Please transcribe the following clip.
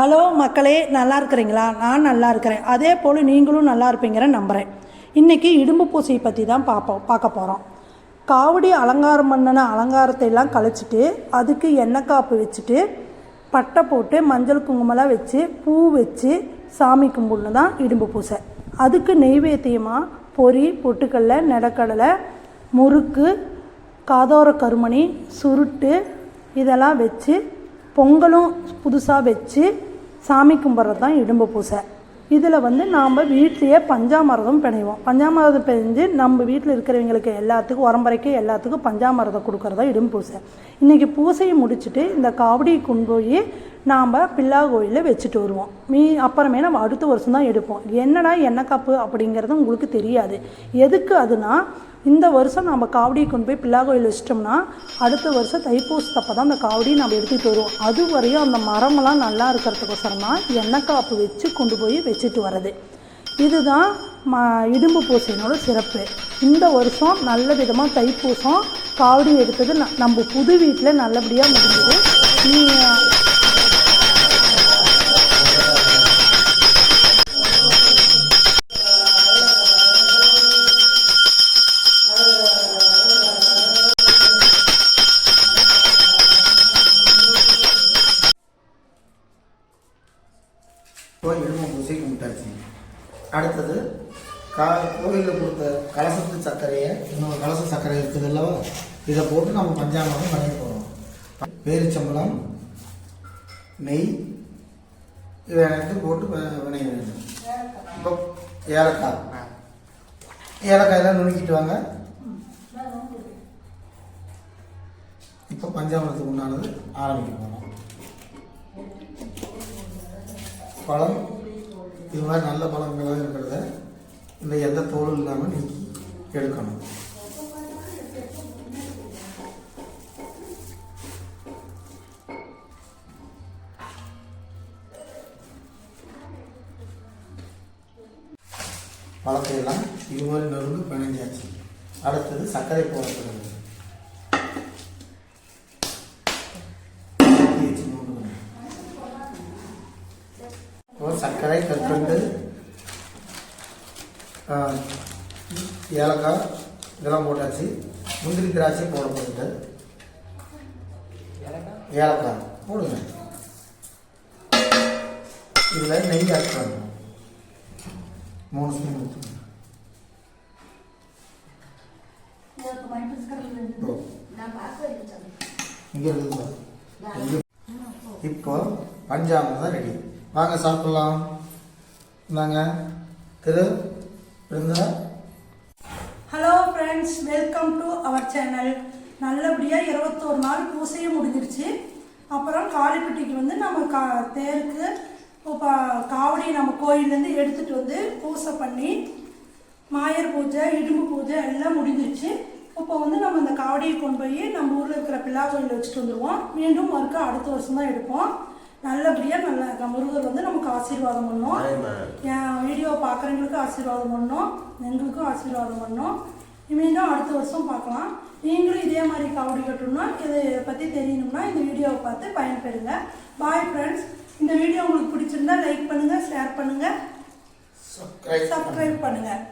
Hello மக்களே நல்லா இருக்கிறீங்களா? நான் நல்லா இருக்கிறேன். அதே போல் நீங்களும் நல்லா இருப்பீங்கன்னு நம்புகிறேன் இன்றைக்கி இடும்பு பூசையை பற்றி தான் பார்ப்போம் பார்க்க போகிறோம் காவடி அலங்காரம் பண்ணின அலங்காரத்தை எல்லாம் கழிச்சிட்டு அதுக்கு எண்ணெய் காப்பு வச்சுட்டு பட்டை போட்டு மஞ்சள் குங்குமம்லாம் வச்சு பூ வச்சு சாமி கும்பிடணும் தான் இடும்பு பூசை. அதுக்கு நெய்வேத்தியமாக பொரி பொட்டுக்கடலை நெடக்கடலை முறுக்கு காதோர கருமணி சுருட்டு இதெல்லாம் வச்சு பொங்கலும் புதுசாக வச்சு சாமி கும்பிட்றது தான் இடும்பு பூசை. இதில் வந்து நாம் வீட்லேயே பஞ்சாமிரதம் பிணைவோம். பஞ்சாமிரதம் பிணைஞ்சு நம்ம வீட்டில் இருக்கிறவங்களுக்கு எல்லாத்துக்கும் உரம்பரைக்கு எல்லாத்துக்கும் பஞ்சாமிரதம் கொடுக்குறதா இடும்பு பூசை. இன்றைக்கி பூசையை முடிச்சுட்டு இந்த காவடியை கொண்டு போய் நாம் பில்லா கோயிலில் வச்சுட்டு வருவோம். மீ அப்புறமே நம்ம அடுத்த வருஷம் தான் எடுப்போம். என்னடா எண்ணெய் காப்பு அப்படிங்கிறது உங்களுக்கு தெரியாது. எதுக்கு அதுனா இந்த வருஷம் நம்ம காவடியை கொண்டு போய் பில்லா கோயில் வச்சிட்டோம்னா அடுத்த வருஷம் தைப்பூசத்தப்போ தான் அந்த காவடியை நம்ம எடுத்துகிட்டு வருவோம். அது வரையும் அந்த மரமெல்லாம் நல்லா இருக்கிறதுக்கோசரம் தான் எண்ணெய் காப்பு வச்சு கொண்டு போய் வச்சுட்டு வர்றது. இதுதான் ம இடும்பு பூசையினோட சிறப்பு. இந்த வருஷம் நல்ல விதமாக தைப்பூசம் காவடி எடுத்தது ந- நம்ம புது வீட்டில் நல்லபடியாக முடிஞ்சது. நீங்கள் கோயில் இடும பூசை கும்பிட்டாச்சு அடுத்தது கா கோயிலில் கொடுத்த கலசத்து சர்க்கரையை இன்னொரு கலச சர்க்கரை இருக்குது அல்லவா இதை போட்டு நம்ம பஞ்சாமிரம் பண்ணி போகிறோம் பேரிச்சம்பளம் நெய் இதை அனைத்தும் போட்டு வினைய வேண்டும். இப்போ ஏலக்காய். ஏலக்காயெல்லாம் நுணுக்கிட்டு வாங்க. இப்போ பஞ்சாமிரத்துக்கு உண்டானது ஆரம்பிக்க போகிறோம் பழம் இது மாதிரி நல்ல பழங்களாக இருக்கிறத இந்த எந்த தோலும் இல்லாமல் நீக்கி எடுக்கணும். பழத்தை எல்லாம் இது மாதிரி நறுந்து பிணைஞ்சாச்சு. அடுத்தது சர்க்கரை போடப்படுகிறது. சர்க்கரை கற்கண்டு ஏலக்காய் இதெல்லாம் போட்டாச்சு. முந்திரி திராட்சை போட போகுது. ஏலக்காய் போடுங்க. இதில் நெய் ஆட் பண்ணணும். மூணு ஸ்பூன் ஊற்றுங்க. இங்கே இருக்குதா இங்க- இப்போ பஞ்சாமிரம் ரெடி. வாங்க சாப்பிடலாம். இந்தாங்க. திரு இருந்தா hello friends welcome to our channel நல்லபடியாக இருபத்தோரு நாள் பூசையும் முடிஞ்சிருச்சு. அப்புறம் காளிப்பட்டிக்கு வந்து நம்ம கா தேருக்கு இப்போ காவடியை நம்ம கோயிலேருந்து எடுத்துகிட்டு வந்து பூசை பண்ணி மாயர் பூஜை இடும்பு பூஜை எல்லாம் முடிஞ்சிருச்சு. இப்போ வந்து நம்ம இந்த காவடியை கொண்டு போய் நம்ம ஊரில் இருக்கிற பிள்ளா கோயிலில் வச்சுட்டு வந்துடுவோம் மீண்டும் மறுக்க அடுத்த வருஷம் தான் எடுப்போம். நல்லபடியாக நல்ல முருகர் வந்து நமக்கு ஆசீர்வாதம் பண்ணும். என் வீடியோ பார்க்குறவங்களுக்கு ஆசீர்வாதம் பண்ணோம். எங்களுக்கும் ஆசீர்வாதம் பண்ணோம். மீண்டும் அடுத்த வருஷம் பார்க்கலாம். நீங்களும் இதே மாதிரி காவடி கட்டணும்னா இதை பற்றி தெரியணும்னா இந்த வீடியோவை பார்த்து பயன்பெறுங்க. பாய் ஃப்ரெண்ட்ஸ் இந்த வீடியோ உங்களுக்கு பிடிச்சிருந்தா லைக் பண்ணுங்கள் ஷேர் பண்ணுங்கள் சப்ஸ்கிரைப் பண்ணுங்கள்